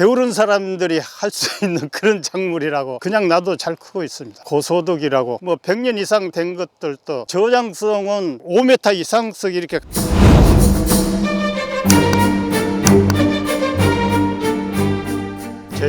게으른 사람들이 할 수 있는 그런 작물이라고 그냥 나도 잘 크고 있습니다. 고소득이라고 뭐 100년 이상 된 것들도 저장성은 5m 이상씩 이렇게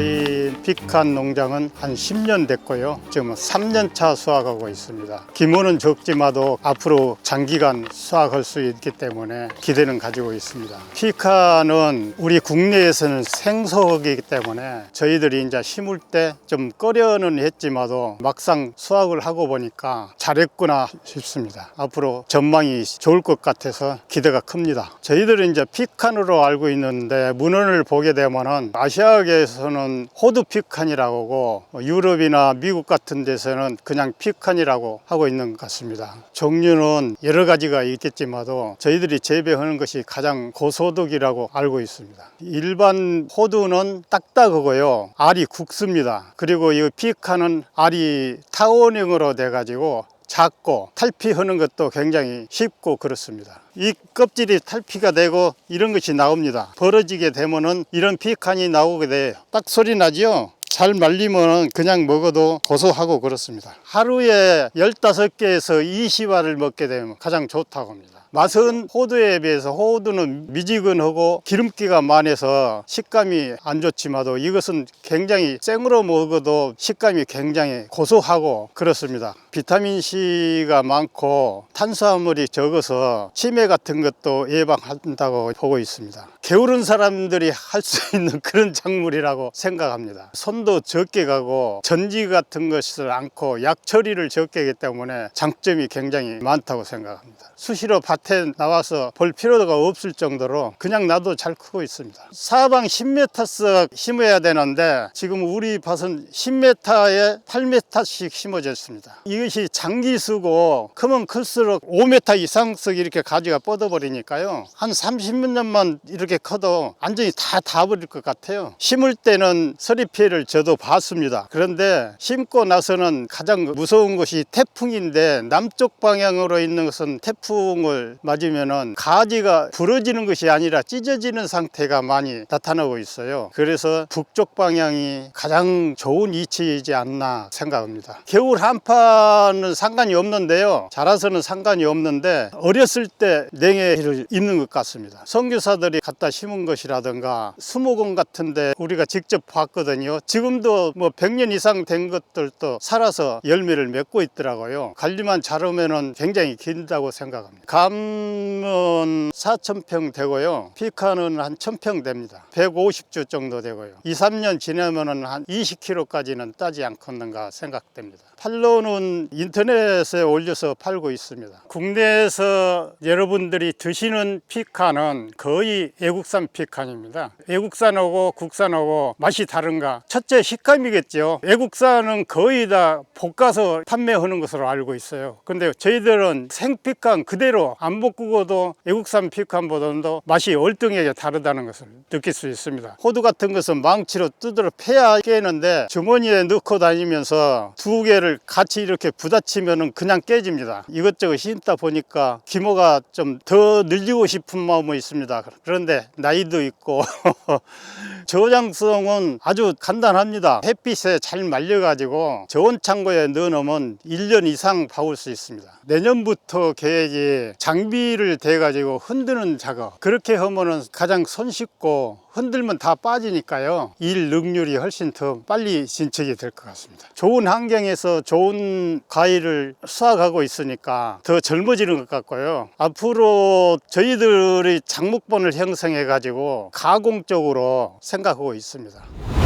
저희 피칸 농장은 한 10년 됐고요. 지금 3년 차 수확하고 있습니다. 규모는 적지마도 앞으로 장기간 수확할 수 있기 때문에 기대는 가지고 있습니다. 피칸은 우리 국내에서는 생소하기 때문에 저희들이 이제 심을 때 좀 꺼려는 했지마도 막상 수확을 하고 보니까 잘했구나 싶습니다. 앞으로 전망이 좋을 것 같아서 기대가 큽니다. 저희들은 이제 피칸으로 알고 있는데 문헌을 보게 되면은 아시아계에서는 호두 피칸이라고 하고 유럽이나 미국 같은 데서는 그냥 피칸이라고 하고 있는 것 같습니다. 종류는 여러 가지가 있겠지만도 저희들이 재배하는 것이 가장 고소득이라고 알고 있습니다. 일반 호두는 딱딱하고요. 알이 굵습니다. 그리고 이 피칸은 알이 타원형으로 돼 가지고 작고 탈피하는 것도 굉장히 쉽고 그렇습니다. 이 껍질이 탈피가 되고 이런 것이 나옵니다. 벌어지게 되면은 이런 피칸이 나오게 돼요. 딱 소리 나지요? 잘 말리면 그냥 먹어도 고소하고 그렇습니다. 하루에 15개에서 20알을 먹게 되면 가장 좋다고 합니다. 맛은 호두에 비해서 호두는 미지근하고 기름기가 많아서 식감이 안 좋지만도 이것은 굉장히 생으로 먹어도 식감이 굉장히 고소하고 그렇습니다. 비타민 C가 많고 탄수화물이 적어서 치매 같은 것도 예방한다고 보고 있습니다. 게으른 사람들이 할 수 있는 그런 작물이라고 생각합니다. 손도 적게 가고 전지 같은 것을 않고 약 처리를 적게 하기 때문에 장점이 굉장히 많다고 생각합니다. 수시로 밭에 나와서 볼 필요가 없을 정도로 그냥 나도 잘 크고 있습니다. 사방 10m씩 심어야 되는데 지금 우리 밭은 10m에 8m씩 심어져 있습니다. 이 것이 장기 쓰고 크면 클수록 5m 이상씩 이렇게 가지가 뻗어버리니까요. 한 30년만 이렇게 커도 완전히 다 닿아버릴 것 같아요. 심을 때는 서리 피해를 저도 봤습니다. 그런데 심고 나서는 가장 무서운 것이 태풍인데 남쪽 방향으로 있는 것은 태풍을 맞으면은 가지가 부러지는 것이 아니라 찢어지는 상태가 많이 나타나고 있어요. 그래서 북쪽 방향이 가장 좋은 위치이지 않나 생각합니다. 겨울 한파 는 상관이 없는데요. 자라서는 상관이 없는데 어렸을 때 냉해를 입는 것 같습니다. 선교사들이 갖다 심은 것이라든가 수목원 같은데 우리가 직접 봤거든요. 지금도 뭐 100년 이상 된 것들도 살아서 열매를 맺고 있더라고요. 관리만 잘하면은 굉장히 긴다고 생각합니다. 감은 4,000평 되고요. 피카는 한 1,000평 됩니다. 150주 정도 되고요. 2, 3년 지나면은 한 20kg까지는 따지 않겠는가 생각됩니다. 팔로는 인터넷에 올려서 팔고 있습니다. 국내에서 여러분들이 드시는 피카는 거의 외국산 피칸입니다. 외국산하고 국산하고 맛이 다른가? 첫째 식감이겠죠. 외국산은 거의 다 볶아서 판매하는 것으로 알고 있어요. 근데 저희들은 생피칸 그대로 안 볶고도 외국산 피칸보다도 맛이 월등하게 다르다는 것을 느낄 수 있습니다. 호두 같은 것은 망치로 두드려 패야 깨는데 주머니에 넣고 다니면서 두 개를 같이 이렇게 부딪히면 그냥 깨집니다. 이것저것 심다 보니까 규모가 좀 더 늘리고 싶은 마음이 있습니다. 그런데 나이도 있고 저장성은 아주 간단합니다. 햇빛에 잘 말려가지고 저온 창고에 넣어놓으면 1년 이상 봐올 수 있습니다. 내년부터 계획이 장비를 대가지고 흔드는 작업 그렇게 하면은 가장 손쉽고 흔들면 다 빠지니까요. 일 능률이 훨씬 더 빨리 진척이 될 것 같습니다. 좋은 환경에서 좋은 과일을 수확하고 있으니까 더 젊어지는 것 같고요. 앞으로 저희들이 장목본을 형성해 가지고 가공 쪽으로 생각하고 있습니다.